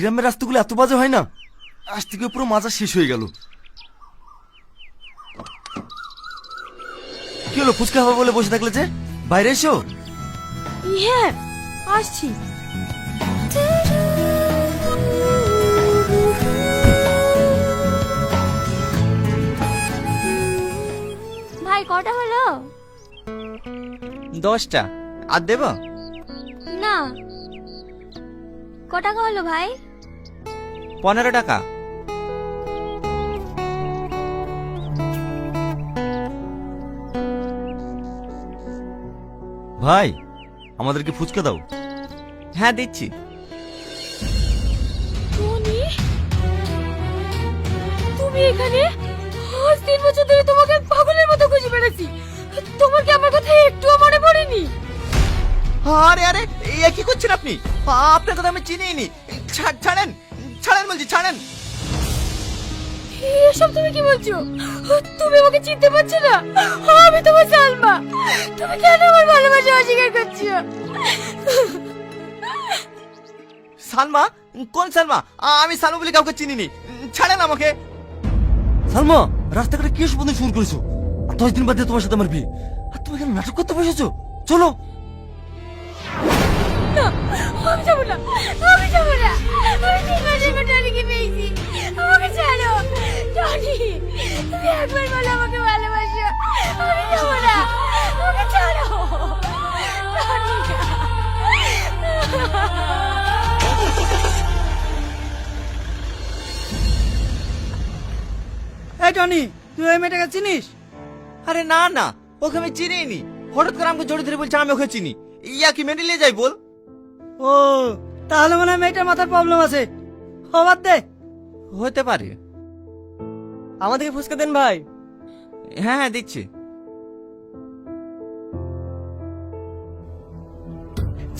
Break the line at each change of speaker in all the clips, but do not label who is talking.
গ্রামের রাস্তাগুলো এত বাজে হয় না? আজ থেকে পুরো মাজা শেষ হয়ে গেল। কি হলো ফুচকা খাব বলে বসে থাকলে যে? বাইরে এসো।
হ্যাঁ আসছি।
ভাই কটা হলো?
দশটা। আর দেব?
না। ক টাকা হলো ভাই?
পনেরো টাকা।
ভাই আমাদেরকে ফুচকা দাও।
হ্যাঁ দিচ্ছি।
টনি তুমি এখানে আজ তিন বছর ধরে তোমাকে পাগলের মতো খুঁজে বেড়াচ্ছি। তোমার কি আমার কথা একটুও মনে পড়েনি?
আরে আরে এ কি করছেন আপনি? আপনার কথা আমি চিনিই নি ছাড় ছাড়েন। ছাড়েন বলছি ছাড়েন।
এসব তুমি কি বলছো? তুমি আমাকে চিনতে পারছ না? আমি তোমার সালমা। তুমি কেন আমার ভালোবাসা অস্বীকার করছ?
সালমা? কোন সালমা? আমি সালমা বলে কাউকে চিনিনি। ছাড়েন আমাকে।
সালমা রাস্তাঘাটে কি সুবন্ধ শুরু করেছ? আর দশ দিন বাদে তোমার সাথে আমার বিয়ে। আর তুমি এখানে নাটক করতে বসেছো? চলো।
আমি যাব না। তুমি একবার বলো আমাকে ভালোবাসো। আমি যাব না। আমাকে ছাড়ো।
এই টনি তুই ওই মেয়েটাকে চিনিস?
আরে না না ওকে আমি চিনিই নি হঠাৎ করে আমাকে জড়িয়ে ধরে বলছে আমি ওকে চিনি। ইয়া কি মেনে নিয়ে যাই বল।
ও তাহলে মনে হয় মেয়েটার মাথার প্রবলেম আছে। হবার দে।
হতে পারে।
আমাদেরকে ফুসকা দেন ভাই।
হ্যাঁ হ্যাঁ দিচ্ছি।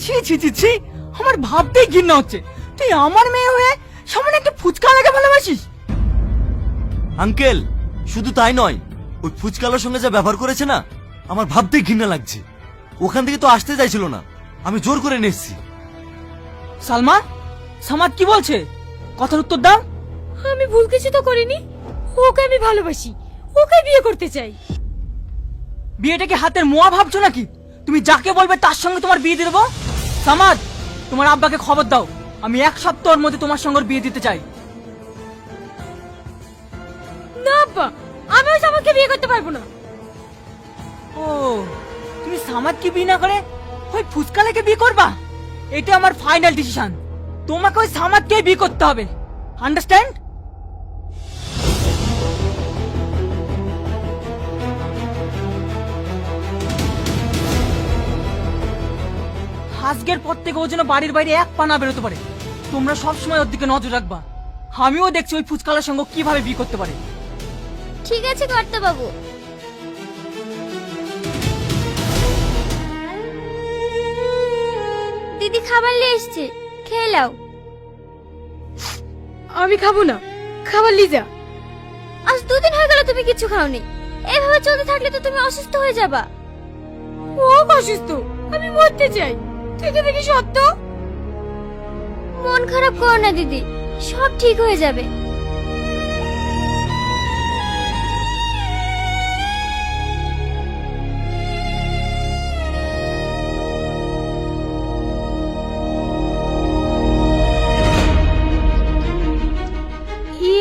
ছি ছি ছি ছি আমার ভাবতেই ঘৃণা হচ্ছে। তুই আমার মেয়ে হয়ে সামনে একটা ফুচকা লাগে ভালোবাসিস?
আঙ্কেল শুধু তাই নয় ওই ফুচকালার সঙ্গে যা ব্যবহার করেছে না আমার ভাবতেই ঘৃণা লাগছে। ওখান থেকে তো আসতে চাইছিল না আমি জোর করে নিয়ে এসেছি।
সালমা সামাদ কি বলছে? কথার উত্তর দাও।
আমি ভুল কিছু তো করিনি। ওকে আমি ভালোবাসি। ওকে বিয়ে করতে চাই।
বিয়েটাকে হাতের মোয়া ভাবছ নাকি? তুমি যাকে বলবে তার সঙ্গে তোমার বিয়ে দিয়ে দেবো? সামাদ তোমার আব্বাকে খবর দাও। আমি এক সপ্তাহের মধ্যে তোমার সঙ্গে ওর বিয়ে দিতে চাই।
না আব্বা আমি ওই আমাকে বিয়ে করতে পারব না।
ও তুমি সামাদকে বিয়ে না করে ওই ফুচকালাকে বিয়ে করবা? এটা আমার ফাইনাল ডিসিশন তোমাকে ওই সামাদকে বিয়ে করতে হবে। আন্ডারস্ট্যান্ড আজকের পর থেকে ও যেন বাড়ির বাইরে এক পা না বেরোতে পারে। তোমরা সবসময় ওর দিকে নজর রাখবা। আমিও দেখছি ওই ফুচকালার সঙ্গে কীভাবে বিয়ে করতে পারে।
ঠিক আছে কর্তা বাবু দিদি খাবার নিয়ে এসছে। খেয়ে নাও।
আমি খাব না। খাবার নিয়ে যা।
আজ দুদিন হয়ে গেল তুমি কিছু খাওনি। এভাবে চলতে থাকলে তো তুমি অসুস্থ হয়ে যাবা।
ও অসুস্থ। আমি মরতে চাই। থেকে দেখি সত্য?
মন খারাপ করো না দিদি। সব ঠিক হয়ে যাবে।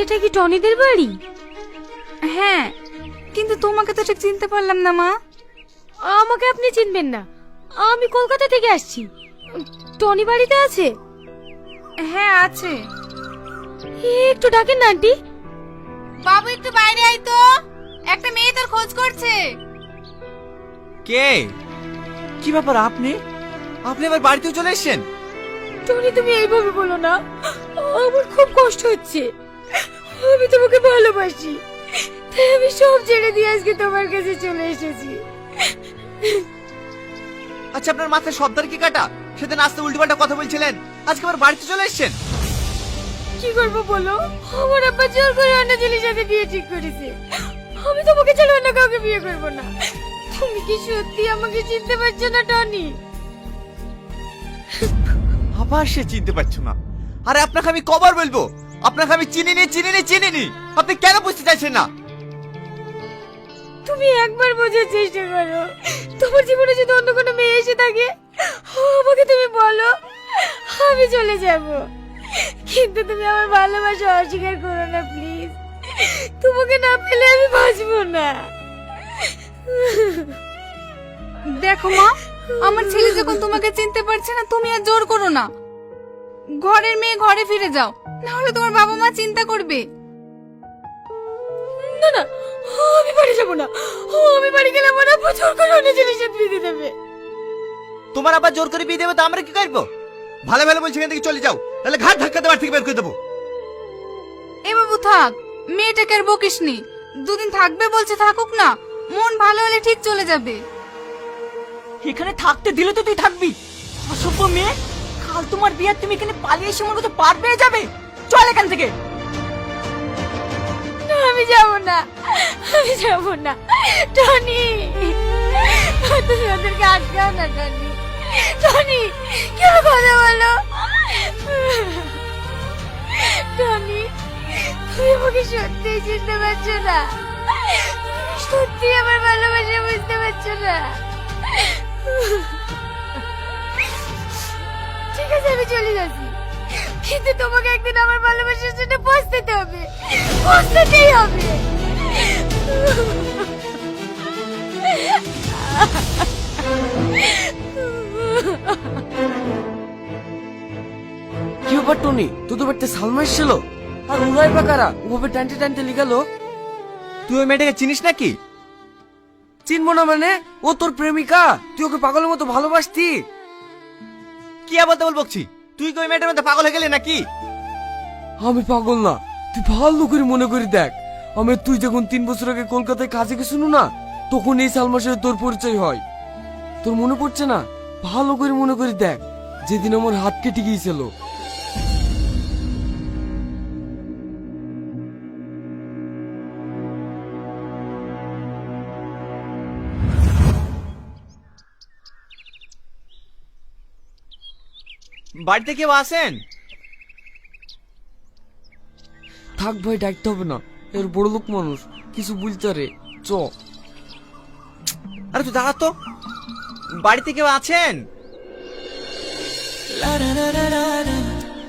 এটা কি টনিদের বাড়ি? হ্যাঁ কিন্তু তোমাকে তো ঠিক চিনতে পারলাম না মা। আমাকে আপনি চিনবেন না। আমি কলকাতা থেকে আসছি। টনি বাড়িতে আছে? হ্যাঁ আছে। একটু ডাকেন না আন্টি।
বাবু একটু বাইরে আয় তো। একটা মেয়ে তোর খোঁজ করছে।
কে? কি ব্যাপার আপনি? আপনি আবার বাড়িতেও চলে এসেছেন?
টনি তুমি এইভাবে বলো না। আমার খুব কষ্ট হচ্ছে। আমি তোমাকে ভালোবাসি। তাই আমি সব ছেড়ে দিয়ে আজকে তোমার কাছে চলে এসেছি।
আচ্ছা আপনার মাথায় সর্দার কি কাটা? সেদিন আসতে উল্টোপাল্টা কথা বলছিলেন। আজকে আবার বাড়িতে চলে এসেছেন?
কি করব বলো? আমার আব্বা জোর করে অন্য ছেলের সাথে বিয়ে ঠিক করেছে। আমি তোমাকে ছাড়া অন্য কাউকে বিয়ে করব না। তুমি কি সত্যি আমাকে চিনতে পারছ না টনি?
আবার সে চিনতে পারছ না। আরে আপনাকে আমি কবার বলব? আপনাকে আমি চিনিনি চিনিনি চিনিনি। আপনি কেন বুঝতে চাইছেন না?
তুমি একবার বোঝার চেষ্টা করো। তোমার জীবনে যদি অন্য কোনো মেয়ে এসে থাকে আমাকে তুমি বলো আমি চলে যাব। কিন্তু তুমি আমার ভালোবাসা অস্বীকার করো না প্লিজ তোমাকে না পেলে আমি বাঁচবো না।
দেখো মা আমার ছেলে যখন তোমাকে চিনতে পারছে না তুমি আর জোর করো না। ঘরের মেয়ে ঘরে ফিরে যাও না হলে তোমার বাবা মা চিন্তা করবে।
না না আমি বাড়ি যাব না। আমি বাড়ি গেলে আমার আব্বু জোর করে অন্য বিয়ে দিয়ে দেবে।
তোমার আবার জোর করে বিয়ে দেবে তো আমরা কি করব? ভালো ভালো বলছি এখান থেকে চলে যাও। তাহলে ঘাট ধাক্কা দেওয়ার থেকে বের করে দেবো।
এ বাবু থাক মেয়েটাকে আর বকিস নি। দুদিন থাকবে বলছে থাকুক না। মন ভালো হলে ঠিক চলে যাবে।
এখানে থাকতে দিলে তো তুই থাকবি। অসভ্য মেয়ে কাল তোমার বিয়ে তুমি এখানে পালিয়ে এসে মনে করছ পার পেয়ে যাবে। চল এখান থেকে।
আমি যাব না। আমি যাব না। টনি! তুমি ওদেরকে আটকাও না, টনি। টনি কেন কথা বলো? টনি, তুমি আমাকে সত্যি চিনতে পারছ না। সত্যি আমার ভালোবাসা বুঝতে পারছ না। ঠিক আছে, আমি চলে যাচ্ছি। কিন্তু তোমাকে একদিন আমার ভালোবাসার জন্য পৌঁছতে হবে। পৌঁছতেই হবে।
কি ব্যাপার টনি? তোদের বাড়িতে সালমা এসেছিল। আর উড়াই বা কারা ওভাবে টানতে টানতে লিগালো।
তুই ওই মেয়েটাকে চিনিস নাকি?
চিনবো না মানে? ও তোর প্রেমিকা। তুই ওকে পাগলের মতো ভালোবাসতি।
কি আবার বলতে বলবকছি তুই কি মেয়েটার মধ্যে পাগল হয়ে গেলি নাকি?
আমি পাগল না। তুই ভালো করে মনে করি দেখ। আমি তুই যখন তিন বছর আগে কলকাতায় কাজে গেছিল না, তখন এই সালমার সাথে তোর পরিচয় হয়। তোর মনে পড়ছে না? ভালো করে মনে করি দেখ। যেদিন আমার হাত কেটে গিয়েছিল
বাড়িতে কেউ আসেন?
থাক ভাই ডাকতে হবে না। এর বড় লোক মানুষ। কিছু বুঝতে রে চ।
আরে তুই দাঁড়া তো। বাড়িতে কেউ আছেন?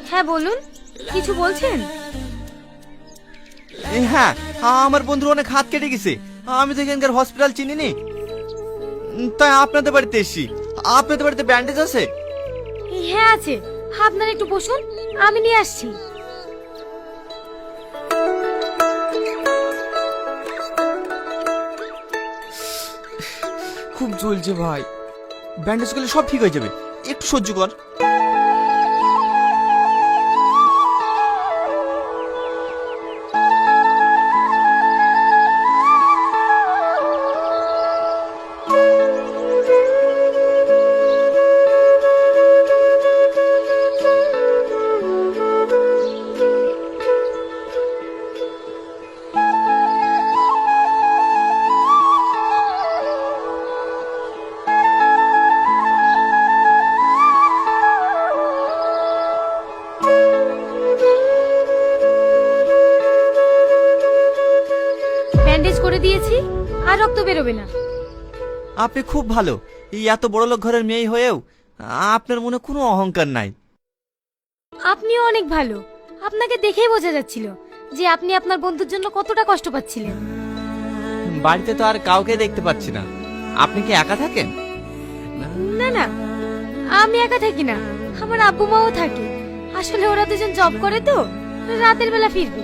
হ্যাঁ বলুন। কিছু বলছেন?
হ্যাঁ আমার বন্ধু অনেক হাত কেটে গেছে। আমি তো এখানকার হসপিটাল চিনি নি তাই আপনাদের বাড়িতে এসছি। আপনাদের বাড়িতে ব্যান্ডেজ আছে?
হ্যাঁ আছে। আপনারা একটু বসুন, আমি নিয়ে আসছি।
খুব জ্বলছে ভাই।
ব্যান্ডেজ করলে সব ঠিক হয়ে যাবে। একটু সহ্য কর।
দিয়েছি আর রক্ত বেরোবে না।
আপনি খুব ভালো। এই এত বড় লোক ঘরের মেয়ে হয়েও আপনার মনে কোনো অহংকার নাই।
আপনিও অনেক ভালো। আপনাকে দেখেই বোঝা যাচ্ছিল যে আপনি আপনার বন্ধুর জন্য কতটা কষ্ট পাচ্ছিলেন।
বাড়িতে তো আর কাউকে দেখতে পাচ্ছি না। আপনি কি একা থাকেন?
না না আমি একা থাকি না। আমার আব্বু মাও থাকে। আসলে ওরা দুজন জব করে তো রাতের বেলা ফিরবে।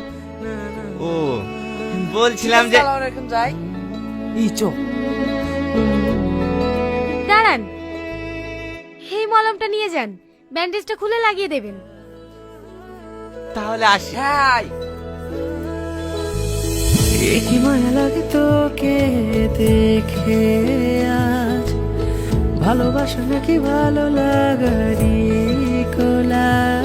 বলছিলাম যে
যাই।
দাঁড়ান। এই মলমটা নিয়ে যান। ব্যান্ডেজটা খুলে লাগিয়ে দেবেন।
তাহলে
হ্যাঁ
কি মায়া লাগে তোকে দেখে আজ ভালোবাসা নাকি ভালো লাগারি কোলাজ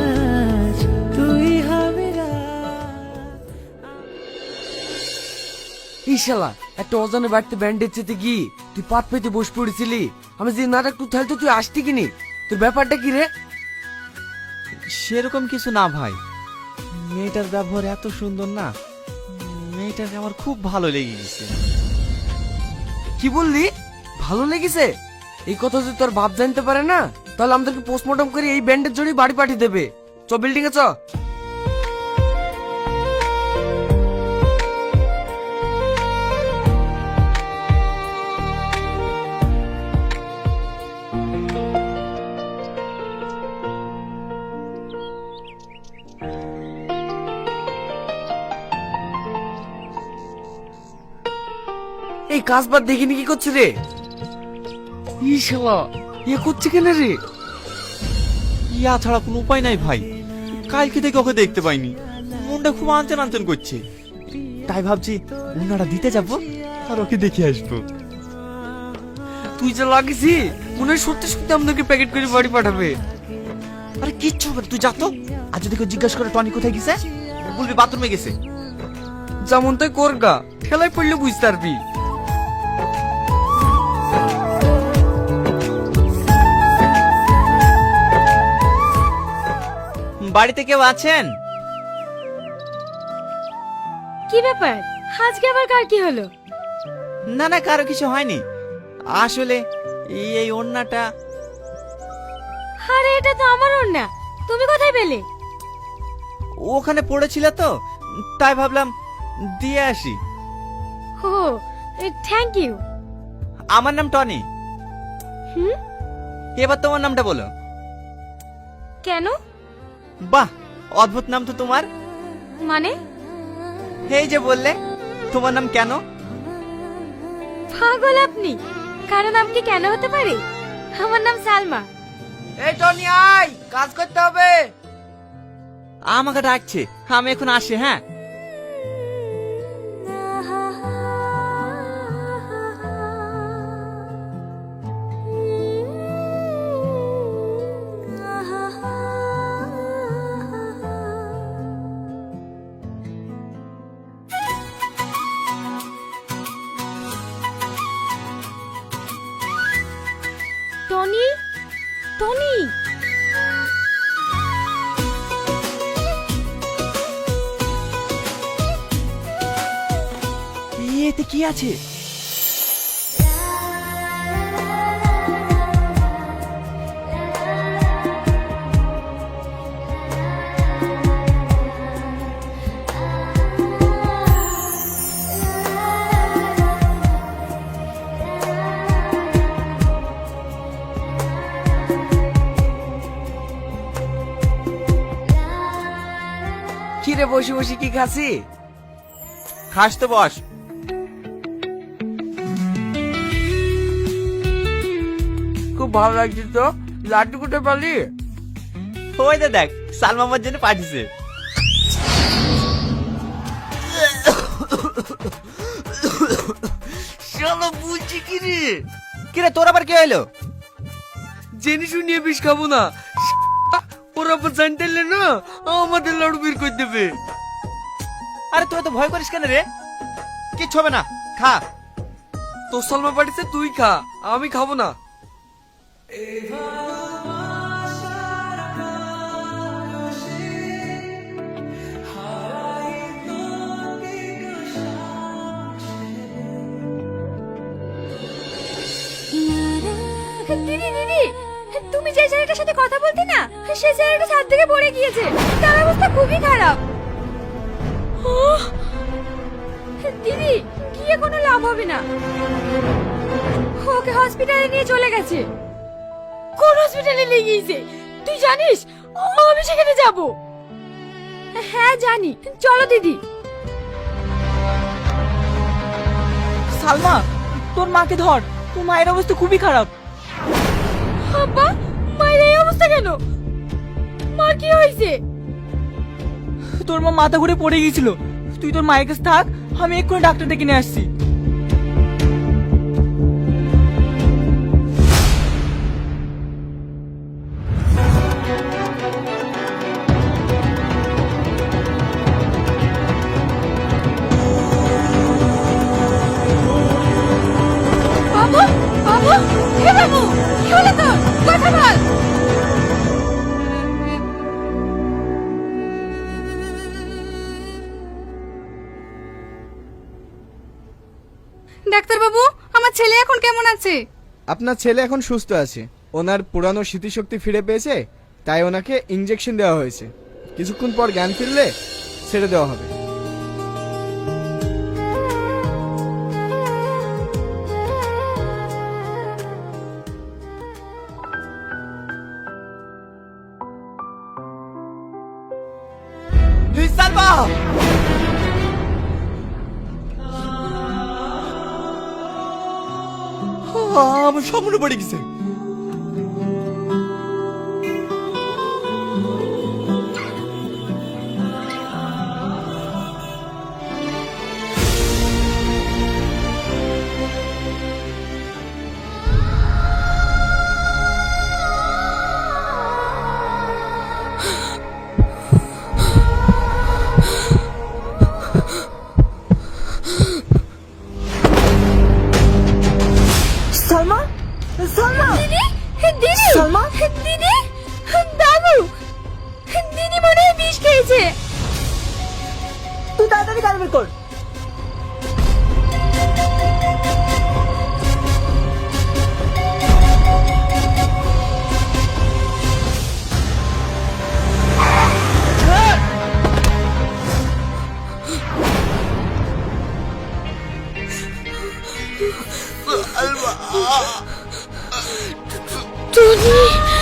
ইশালা একটা অজানে বাড়িতে ব্যান্ডেজ চেতে গিয়ে তুই পাত পেতে বস পড়েছিলি। আমি যে নাটক তুই থালতে তুই আসতি কিনি তোর ব্যাপারটা কি রে?
সেরকম কিছু না ভাই। মেয়েটার ব্যবহার এত সুন্দর না মেয়েটাকে আমার খুব ভালো লেগে গেছে।
কি বললি? ভালো লেগেছে? এই কথা যদি তোর বাপ জানতে পারে না তাহলে আমাদেরকে পোস্টমর্টম করে এই ব্যান্ডের জড়ি বাড়ি পাঠিয়ে দেবে। চ বিল্ডিং এ চ। কাজ বাদ দেখিনি কি করছে রে? ই শালা এ করছে কেন রে?
ইয়া ছাড়া কোনো উপায় নাই ভাই। কালকে থেকে ওকে দেখতে পাইনি। মনটা খুব আনচান আনচান করছে। তাই ভাবছি ওনারা দিতে যাব আর ওকে দেখে আসব।
তুই যা লাগিসি মনে হয় সত্যি সত্যি আমাদেরকে প্যাকেট করে বাড়ি পাঠাবে।
আরে কিচ্ছু হবে না, তুই যা তো। আর যদি কেউ জিজ্ঞাসা করে টনি কোথায় গেছে বলবি বাথরুমে গেছে।
যেমন তাই করগা খেলায় পড়লে বুঝতে পারবি।
বাড়িতে কেউ আছেন?
কি ব্যাপার? আজকে আবার কার কি হলো?
না না কারও কিছু হয়নি। আসলে এই এই ওন্নাটা
আরে এটা তো আমার না তুমি কোথায় পেলে?
ওখানে পড়েছিল তো তাই ভাবলাম দিয়ে আসি।
ও থ্যাংক ইউ
আমার নাম টনি।
হুম?
এবার তোমার নামটা বলো।
কেন?
বাহ অদ্ভুত নাম তো তোমার।
মানে?
এই যে বললে তোমার নাম কেন?
পাগল আপনি। কারও নাম কি কেন হতে পারে? আমার নাম সালমা।
এই টনি আয় কাজ করতে হবে।
আমাকে ডাকছে আমি এখন আসি হ্যাঁ? কি আছে।
বসে বসে কি খাসি
খাস তো বস।
ভালো লাগছে তো? লাড্ডু কোথায় পালি?
ওই তো দেখ সালমা আমার জন্য পাঠিয়েছে।
শালা বুঝছি কি রে?
কিরে তোর আবার কে এলো
জেনে শুনিয়ে বিষ খাব না। ওরা আবার জানতে না আমাদের লাড়ু বের করে দেবে।
আরে তোরা তো ভয় করিস কেন রে? কিচ্ছু হবে না খা।
তোর সালমা পাঠিয়েছে তুই খা। আমি খাব না।
তুমি যে ছেলেটার সাথে কথা বলতে না, সে ছেলেটা ছাদ থেকে পড়ে গিয়েছে। তার অবস্থা খুবই খারাপ! দিদি, গিয়ে কোনো লাভ হবে না। ওকে হসপিটালে নিয়ে চলে গেছে। হসপিটালে নিয়ে গিয়েছে। তুই জানিস? আমি সেখানে যাব। হ্যাঁ জানি। চলো দিদি।
সালমা তোর মাকে ধর। তোর মায়ের অবস্থা খুবই খারাপ।
আব্বা মায়ের এই অবস্থা কেন? মার কি হয়েছে?
তোর মা মাথা ঘুরে পড়ে গিয়েছিল। তুই তোর মায়ের কাছে থাক আমি এক্ষুনি ডাক্তার ডেকে নিয়ে আসছি।
ডাক্তারবাবু আমার ছেলে এখন কেমন আছে?
আপনার ছেলে এখন সুস্থ আছে। ওনার পুরানো স্মৃতিশক্তি ফিরে পেয়েছে, তাই ওনাকে ইঞ্জেকশন দেওয়া হয়েছে। কিছুক্ষণ পর জ্ঞান ফিরলে ছেড়ে দেওয়া হবে।
¡Mi
salva! আমার পড়ে গেছে
아, 도, 돈이...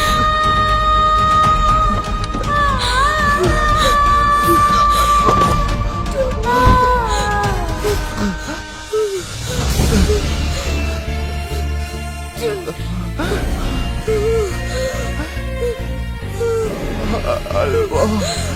알고.